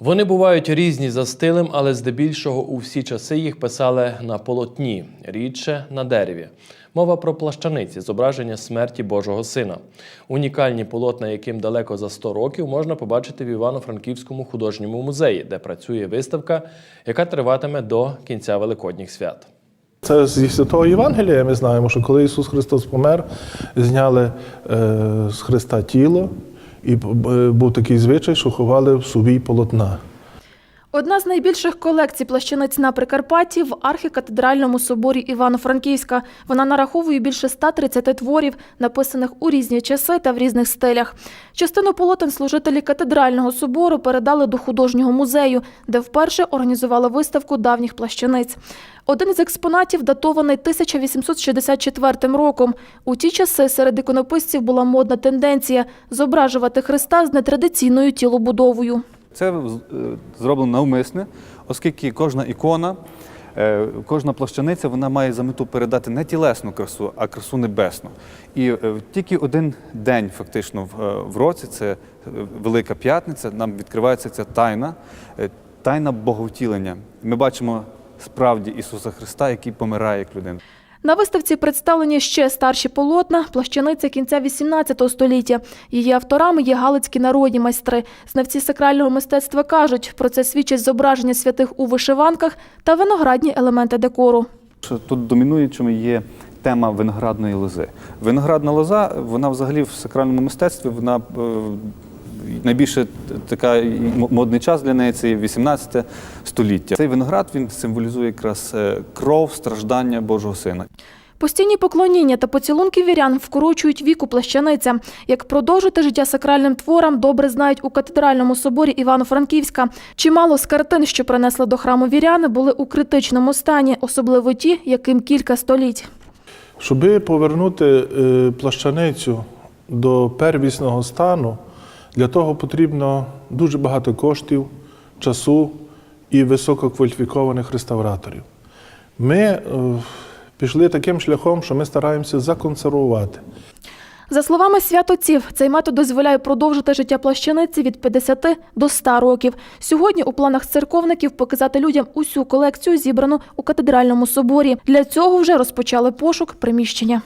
Вони бувають різні за стилем, але здебільшого у всі часи їх писали на полотні, рідше на дереві. Мова про плащаниці, зображення смерті Божого Сина. Унікальні полотна, яким далеко за 100 років, можна побачити в Івано-Франківському художньому музеї, де працює виставка, яка триватиме до кінця Великодніх свят. Це зі святого Євангелія ми знаємо, що коли Ісус Христос помер, зняли е, з Христа тіло, і е, був такий звичай, що ховали в собі полотна. Одна з найбільших колекцій плащаниць на Прикарпатті в архікатедральному соборі Івано-Франківська. Вона нараховує більше 130 творів, написаних у різні часи та в різних стилях. Частину полотен служителі катедрального собору передали до художнього музею, де вперше організували виставку давніх плащаниць. Один із експонатів датований 1864 роком. У ті часи серед іконописців була модна тенденція зображувати Христа з нетрадиційною тілобудовою. Це е, зроблено навмисне, оскільки кожна ікона, е, кожна плащаниця вона має за мету передати не тілесну красу, а красу небесну. І е, тільки один день, фактично, в, році, це Велика П'ятниця, нам відкривається ця тайна, тайна боговтілення. Ми бачимо справді Ісуса Христа, який помирає як людина. На виставці представлені ще старші полотна, плащаниця кінця XVIII століття. Її авторами є галицькі народні майстри. Знавці сакрального мистецтва кажуть, про це свідчать зображення святих у вишиванках та виноградні елементи декору. Тут домінуючими є тема виноградної лози. Виноградна лоза, вона взагалі в сакральному мистецтві, вона е, найбільше така модний час для неї це є 18 століття. Цей виноград він символізує якраз е, кров, страждання Божого Сина. Постійні поклоніння та поцілунки вірян вкорочують віку плащаниця. Як продовжити життя сакральним творам, добре знають у катедральному соборі Івано-Франківська. Чимало з картин, що принесли до храму віряни, були у критичному стані, особливо ті, яким кілька століть. Щоби повернути е, плащаницю до первісного стану, для того потрібно дуже багато коштів, часу і висококваліфікованих реставраторів. Ми е, пішли таким шляхом, що ми стараємося законсервувати. За словами святотців, цей метод дозволяє продовжити життя плащаниці від 50 до 100 років. Сьогодні у планах церковників показати людям усю колекцію, зібрану у катедральному соборі. Для цього вже розпочали пошук приміщення.